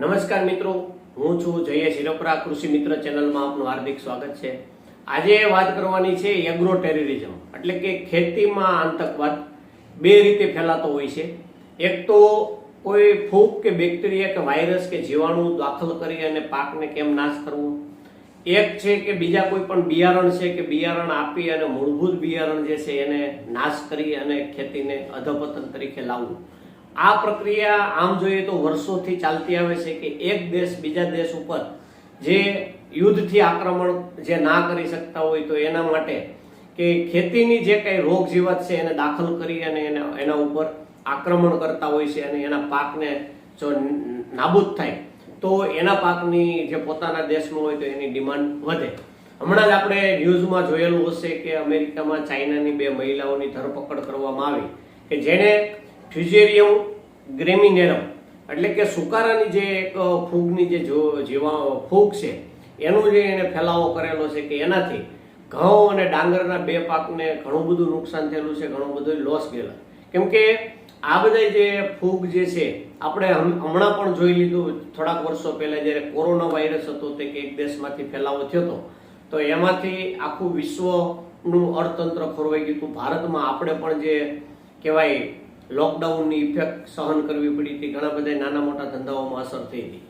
નમસ્કાર મિત્રો, હું છું જયેશ હિરોપરા, કૃષિ મિત્ર ચેનલમાં આપનું હાર્દિક સ્વાગત છે. આજે વાત કરવાની છે એગ્રો ટેરરિઝમ એટલે કે ખેતીમાં આતંકવાદ. બે રીતે ફેલાતો હોય છે. એક તો કોઈ ફૂગ કે બેક્ટેરિયા કે વાયરસ કે જીવાણુ દાખલ કરી અને પાકને કેમ નાશ કરવો. એક છે કે બીજા કોઈ પણ બિયારણ છે કે બિયારણ આપી અને મૂળભૂત બિયારણ જે છે એને નાશ કરી અને ખેતીને અધપતન તરીકે લાવવું. આ પ્રક્રિયા આમ જોઈએ તો વર્ષોથી ચાલતી આવે છે કે એક દેશ બીજા દેશ ઉપર જે યુદ્ધથી આક્રમણ જે ના કરી શકતા હોય તો એના માટે કે ખેતીની જે કંઈ રોગ જીવત છે એને દાખલ કરી અને એને એના ઉપર આક્રમણ કરતા હોય છે અને એના પાકને જો નાબૂદ થાય તો એના પાકની જે પોતાના દેશમાં હોય તો એની ડિમાન્ડ વધે. હમણાં જ આપણે ન્યૂઝમાં જોયેલું હશે કે અમેરિકામાં ચાઇનાની બે મહિલાઓની ધરપકડ કરવામાં આવી કે જેણે ફ્યુઝેરિયમ ગ્રેમિનેરમ એટલે કે સુકારાની જે એક ફૂગની જે જીવા ફૂગ છે, એનું જે એને ફેલાવો કરેલો છે કે એનાથી ઘઉં અને ડાંગરના બે પાકને ઘણું બધું નુકસાન થયેલું છે, ઘણું બધું લોસ ગયેલા. કેમ કે આ બધા જે ફૂગ જે છે, આપણે હમ- હમણાં પણ જોઈ લીધું, થોડાક વર્ષો પહેલાં જ્યારે કોરોના વાયરસ હતો તે કે એક દેશમાંથી ફેલાવો થયો હતો, તો એમાંથી આખું વિશ્વનું અર્થતંત્ર ખોરવાઈ ગયું હતું. ભારતમાં આપણે પણ જે કહેવાય લોકડાઉનની ઇફેક્ટ સહન કરવી પડી હતી. ઘણા બધા નાના મોટા ધંધાઓમાં અસર થઈ હતી.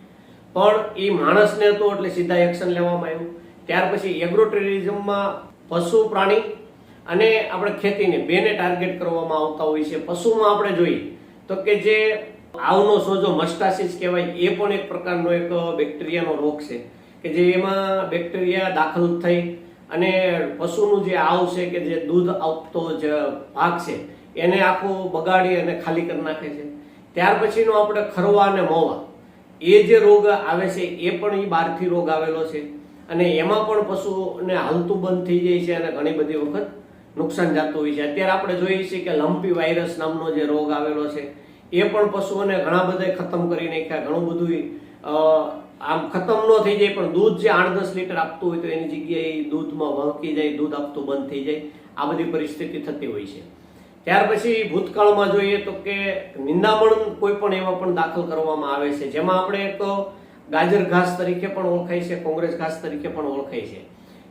પણ એ માણસને હતો એટલે સીધા એક્શન લેવામાં આવ્યું. ત્યાર પછી એગ્રો ટુરિઝમમાં પશુ, પ્રાણી અને આપણે ખેતીને બેને ટાર્ગેટ કરવામાં આવતા હોય છે. પશુમાં આપણે જોઈએ તો કે જે આવનો સોજો મસ્ટાસિસ કહેવાય, એ પણ એક પ્રકારનો એક બેક્ટેરિયાનો રોગ છે. કે જે એમાં બેક્ટેરિયા દાખલ થઈ અને પશુનું જે આવ છે કે જે દૂધ આપતો જે ભાગ છે એને આખું બગાડી અને ખાલી કરી નાખે છે. ત્યાર પછીનો આપણે ખરવા અને મોવા. એ જે રોગ આવે છે, એ પણ એ બહારથી રોગ આવેલો છે. અને એમાં પણ પશુને હાલતું બંધ થઈ જાય છે અને ઘણી બધી વખત નુકસાન જતું હોય છે. અત્યારે આપણે જોઈએ છીએ કે લંપી વાયરસ નામનો જે રોગ આવેલો છે, એ પણ પશુઓને ઘણા બધા ખતમ કરી નાખ્યા. ઘણું બધું આમ ખતમ ન થઈ જાય, પણ દૂધ જે આઠ દસ લીટર આપતું હોય તો એની જગ્યાએ દૂધમાં વહકી જાય, દૂધ આપતું બંધ થઈ જાય. આ બધી પરિસ્થિતિ થતી હોય છે. ત્યાર પછી ભૂતકાળમાં જોઈએ તો કે નિંદામણ કોઈ પણ એવા પણ દાખલ કરવામાં આવે છે. જેમાં આપણે એક ગાજર ઘાસ તરીકે પણ ઓળખાય છે, કોંગ્રેસ ઘાસ તરીકે પણ ઓળખાય છે.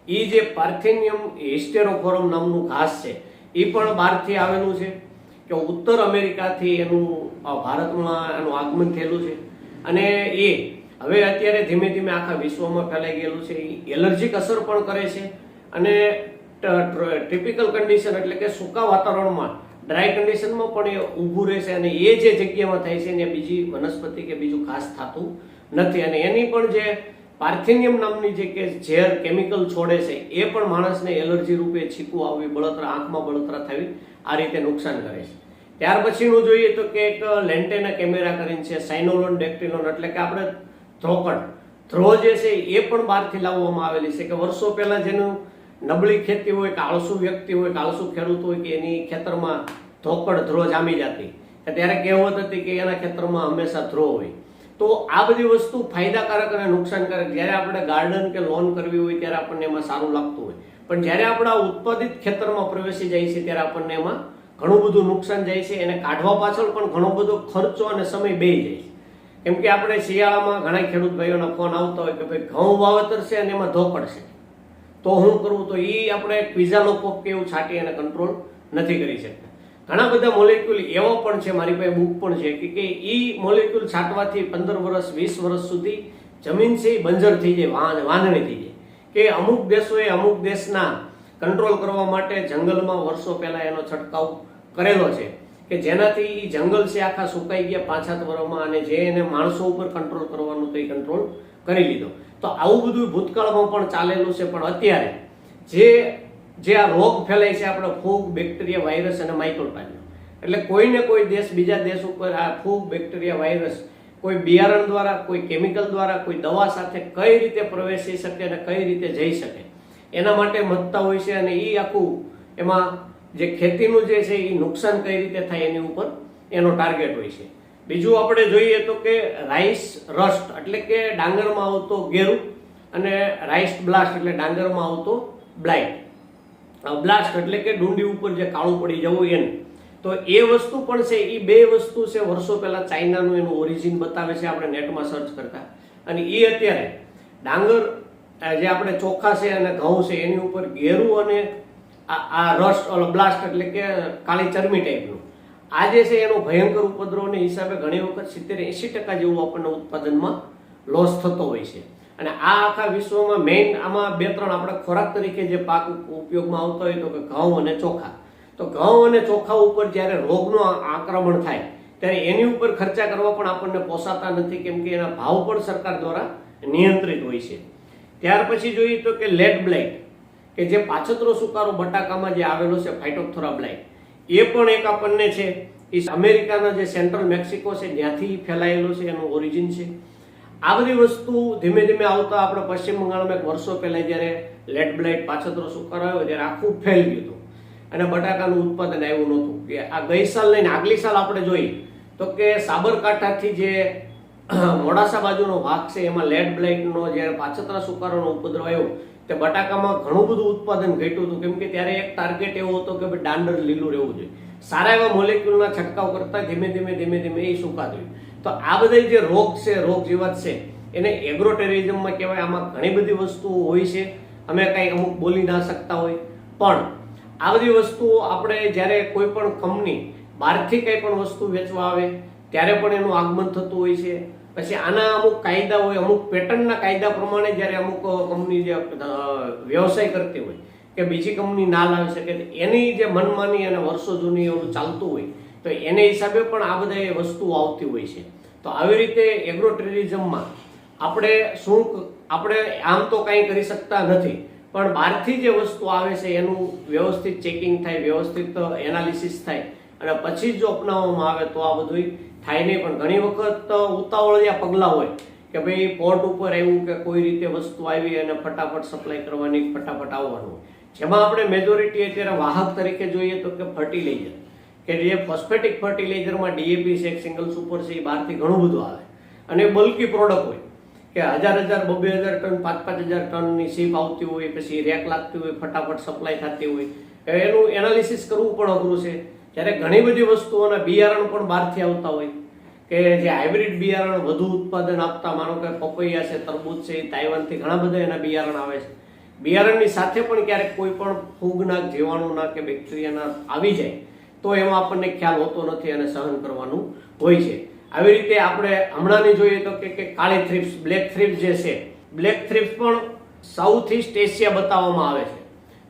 એ જે પાર્થેનિયમ હિસ્ટેરોફોરમ નામનું ઘાસ છે એ પણ બહારથી આવેલું છે કે ઉત્તર અમેરિકાથી એનું ભારતમાં એનું આગમન થયેલું છે. અને એ હવે અત્યારે ધીમે ધીમે આખા વિશ્વમાં ફેલાઈ ગયેલું છે. એ એલર્જીક અસર પણ કરે છે અને ટિપિકલ કન્ડિશન એટલે કે સૂકા વાતાવરણમાં ડ્રાય કન્ડિશનમાં પણ એ ઊભું રહેશે અને એ જે જગ્યામાં થાય છે ને બીજી વનસ્પતિ કે બીજું ખાસ થતું નથી. અને એની પણ જે પાર્થેનિયમ નામની જે કે ઝેર કેમિકલ છોડે છે, એ પણ માણસને એલર્જી રૂપે છીકું આવવી, બળતરા આંખમાં બળતરા થવી, આ રીતે નુકસાન કરે છે. ત્યાર પછીનું જોઈએ તો કે એક લેન્ટેના કેમેરા કરીને છે સાઇનોલોન ડેક્ટિલોન એટલે કે આપણે ધ્રોકડ ધ્રો જે છે એ પણ બહારથી લાવવામાં આવેલી છે કે વર્ષો પહેલાં જેનું નબળી ખેતી હોય કે આળસુ વ્યક્તિ હોય કે આળસુ ખેડૂત હોય કે એની ખેતરમાં ધોકડ ધ્રો જામી જતી. ત્યારે કહેવત હતી કે એના ખેતરમાં હંમેશા ધ્રો હોય. તો આ બધી વસ્તુ ફાયદાકારક અને નુકસાનકારક. જ્યારે આપણે ગાર્ડન કે લોન કરવી હોય ત્યારે આપણને એમાં સારું લાગતું હોય. પણ જ્યારે આપણા ઉત્પાદિત ખેતરમાં પ્રવેશી જાય છે ત્યારે આપણને એમાં ઘણું બધું નુકસાન જાય છે. એને કાઢવા પાછળ પણ ઘણો બધો ખર્ચો અને સમય બે જાય છે. કેમ કે આપણે શિયાળામાં ઘણા ખેડૂત ભાઈઓના ફોન આવતા હોય કે ભાઈ ઘઉં વાવેતર છે અને એમાં ધોકડ છે. તો હું કરું તો એ આપણે ક્વિઝાલો પોપ કે એવું છાંટી અને કંટ્રોલ નથી કરી શકતા. ઘણા બધા મોલેક્યુલ એવો પણ છે, મારી પાસે બુક પણ છે, કે કે એ મોલેક્યુલ છાંટવાથી પંદર વર્ષ, વીસ વર્ષ સુધી જમીન છે બંજર થઈ જાય વાંધણી થઈ જાય. કે અમુક દેશોએ અમુક દેશના કંટ્રોલ કરવા માટે જંગલમાં વર્ષો પહેલાં એનો છંટકાવ કરેલો છે, કે જેનાથી એ જંગલ છે આખા સુકાઈ ગયા પાંચ સાત અને જે એને માણસો ઉપર કંટ્રોલ કરવાનું તો એ કંટ્રોલ કરી લીધો. તો આવું બધું ભૂતકાળમાં પણ ચાલેલું છે, પણ અત્યારે જે જે આ રોગ ફેલાય છે આપણો ફૂગ, બેક્ટેરિયા, વાયરસ અને માઇક્રોપ્લાઝમ એટલે કોઈને કોઈ દેશ, બીજા દેશ ઉપર આ ફૂગ, બેક્ટેરિયા, વાયરસ, કોઈ બિયારણ દ્વારા, કોઈ કેમિકલ દ્વારા, કોઈ દવા સાથે કઈ રીતે પ્રવેશી શકે અને કઈ રીતે જઈ શકે. એના માટે મથતા હોય છે અને એ આખું એમાં જે ખેતીનું જે છે એ નુકસાન કઈ રીતે થાય એની ઉપર એનો ટાર્ગેટ હોય છે. બીજું આપણે જોઈએ તો કે રાઈસ રસ્ટ એટલે કે ડાંગરમાં આવતો ગેરું અને રાઈસ બ્લાસ્ટ એટલે ડાંગરમાં આવતો બ્લાઇટ બ્લાસ્ટ એટલે કે ડુંડી ઉપર જે કાળું પડી જવું એને તો એ વસ્તુ પણ છે એ બે વસ્તુ છે, વર્ષો પહેલાં ચાઇનાનું એનું ઓરિજિન બતાવે છે, આપણે નેટમાં સર્ચ કરતા. અને એ અત્યારે ડાંગર જે આપણે ચોખા છે અને ઘઉં છે, એની ઉપર ઘેરું અને આ રસ બ્લાસ્ટ એટલે કે કાળી ચરમી ટાઈપનું આ જે છે એનો ભયંકર ઉપદ્રવને હિસાબે ઘણી વખત સિત્તેર એંશી ટકા જેવું આપણને ઉત્પાદનમાં લોસ થતો હોય છે. અને આ આખા વિશ્વમાં મેઇન આમાં બે ત્રણ આપણે ખોરાક તરીકે જે પાક ઉપયોગમાં આવતો હોય તો કે ઘઉં અને ચોખા. તો ઘઉં અને ચોખા ઉપર જ્યારે રોગનો આક્રમણ થાય, ત્યારે એની ઉપર ખર્ચા કરવા પણ આપણને પોસાતા નથી, કેમ કે એના ભાવ પણ સરકાર દ્વારા નિયંત્રિત હોય છે. ત્યાર પછી જોઈએ તો કે લેડ બ્લાઇટ, કે જે પાછતરો સુકારો બટાકામાં જે આવેલો છે ફાઇટોથોરા બ્લાઇટ એ પણ એક આપણને છે, એ અમેરિકાના જે સેન્ટ્રલ મેક્સિકો છે, ત્યાંથી ફેલાયેલો છે, એનું ઓરિજિન છે. આ બધી વસ્તુ ધીમે ધીમે આવતા આપણે પશ્ચિમ બંગાળમાં એક વર્ષો પહેલાં જ્યારે લેડ બ્લાઇટ પાછતરો સુકારો આવ્યો, ત્યારે આખું ફેલ ગયું હતું. અને બટાકાનું ઉત્પાદન આવ્યું નહોતું. કે આ ગઈ સાલ લઈને આગલી સાલ આપણે જોઈએ તો કે સાબરકાંઠાથી જે મોડાસા બાજુનો ભાગ છે, એમાં લેડ બ્લાઇટનો જ્યારે પાછતરા સુકારોનો ઉપદ્રવ આવ્યો તે બટાકામાં ઘણું બધું ઉત્પાદન ઘટ્યું હતું. કેમ કે ત્યારે એક ટાર્ગેટ એવો હતો કે ભાઈ દાંડર લીલું રહેવું જોઈએ. સારા એવા મોલેક્યુલના છંટકાવ કરતા ધીમે ધીમે ધીમે ધીમે એ સુકાતું. તો આ બધા જે રોગ છે, રોગ જીવાત છે, એને એગ્રો ટેરરિઝમમાં કહેવાય, આમાં ઘણી બધી વસ્તુઓ હોય છે. અમે કાંઈ અમુક બોલી ના શકતા હોય. પણ આ બધી વસ્તુઓ આપણે જ્યારે કોઈ પણ કંપની બહારથી કંઈ પણ વસ્તુ વેચવા આવે, ત્યારે પણ એનું આગમન થતું હોય છે. પછી આના અમુક કાયદા હોય, અમુક પેટર્નના કાયદા પ્રમાણે જ્યારે અમુક કંપની જે વ્યવસાય કરતી હોય, કે બીજી કંપની ના લાવી શકે એની જે મનમાની અને વર્ષો જૂની એવું ચાલતું હોય, તો એને હિસાબે પણ આ બધા એ વસ્તુઓ આવતી હોય છે. તો આવી રીતે એગ્રો ટુરિઝમમાં આપણે શું આપણે આમ તો કાંઈ કરી શકતા નથી, પણ બહારથી જે વસ્તુ આવે છે, એનું વ્યવસ્થિત ચેકિંગ થાય, વ્યવસ્થિત એનાલિસિસ થાય અને પછી જો અપનાવવામાં આવે તો આ બધું થાય નહીં. પણ ઘણી વખત ઉતાવળિયા પગલાં હોય કે ભાઈ પોર્ટ ઉપર આવ્યું કે કોઈ રીતે વસ્તુ આવી અને ફટાફટ સપ્લાય કરવાની, ફટાફટ આવવાનું જેમાં આપણે મેજોરિટી અત્યારે વાહક તરીકે જોઈએ તો કે ફર્ટિલાઇઝર કે જે ફોસ્ફેટિક ફર્ટિલાઇઝરમાં ડીએપી છે સિંગલ સુપર છે, એ બહારથી ઘણું બધું આવે. અને બલ્કી પ્રોડક્ટ હોય. કે હજાર હજાર બબે હજાર ટન, પાંચ પાંચ હજાર ટનની સીપ આવતી હોય, પછી રેક લાગતી હોય, ફટાફટ સપ્લાય થતી હોય. એનું એનાલિસિસ કરવું પણ અઘરું છે. જ્યારે ઘણી બધી વસ્તુઓના બિયારણ પણ બહારથી આવતા હોય. કે જે હાઇબ્રિડ બિયારણ વધુ ઉત્પાદન આપતા, માનો કે પપૈયા છે, તરબૂચ છે તાઇવાનથી ઘણા બધા એના બિયારણ આવે છે. બિયારણની સાથે પણ ક્યારેક કોઈ પણ ફૂગના જીવાણુના કે બેક્ટેરિયાના આવી જાય, તો એમાં આપણને ખ્યાલ હોતો નથી અને સહન કરવાનું હોય છે. આવી રીતે આપણે હમણાંની જોઈએ તો કે કાળી થ્રિપ્સ બ્લેક થ્રિપ્સ જે છે બ્લેક થ્રીપ્સ પણ સાઉથ ઇસ્ટ એશિયા બતાવવામાં આવે છે.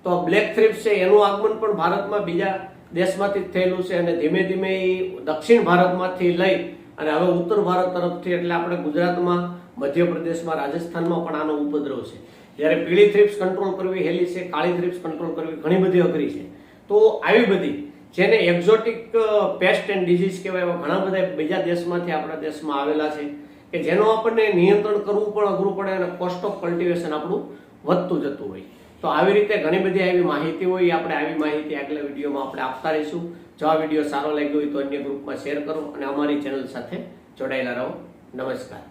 તો બ્લેક થ્રિપ્સ છે, એનું આગમન પણ ભારતમાં બીજા દેશમાંથી થયેલું છે અને ધીમે ધીમે એ દક્ષિણ ભારતમાંથી લઈ અને હવે ઉત્તર ભારત તરફથી એટલે આપણે ગુજરાતમાં, મધ્યપ્રદેશમાં, રાજસ્થાનમાં પણ આનો ઉપદ્રવ છે. જ્યારે પીળી થ્રિપ્સ કંટ્રોલ કરવી, હેલી છે, કાળી થ્રિપ્સ કંટ્રોલ કરવી, ઘણી બધી અઘરી છે. તો આવી બધી જેને એક્ઝોટિક પેસ્ટ એન્ડ ડિઝીઝ કહેવાય એવા ઘણા બધા બીજા દેશમાંથી આપણા દેશમાં આવેલા છે કે જેનો આપણને નિયંત્રણ કરવું પણ અઘરું પડે અને કોસ્ટ ઓફ કલ્ટિવેશન આપણું વધતું જતું હોય. તો આવી રીતે ઘણી બધી આવી માહિતી હોય આપણે આવી માહિતી આગલા વિડીયોમાં આપણે આપતા રહીશું. જો આ વીડિયો સારો લાગ્યો હોય તો અન્ય ગ્રુપમાં શેર કરો અને અમારી ચેનલ સાથે જોડાયેલા રહો. નમસ્કાર.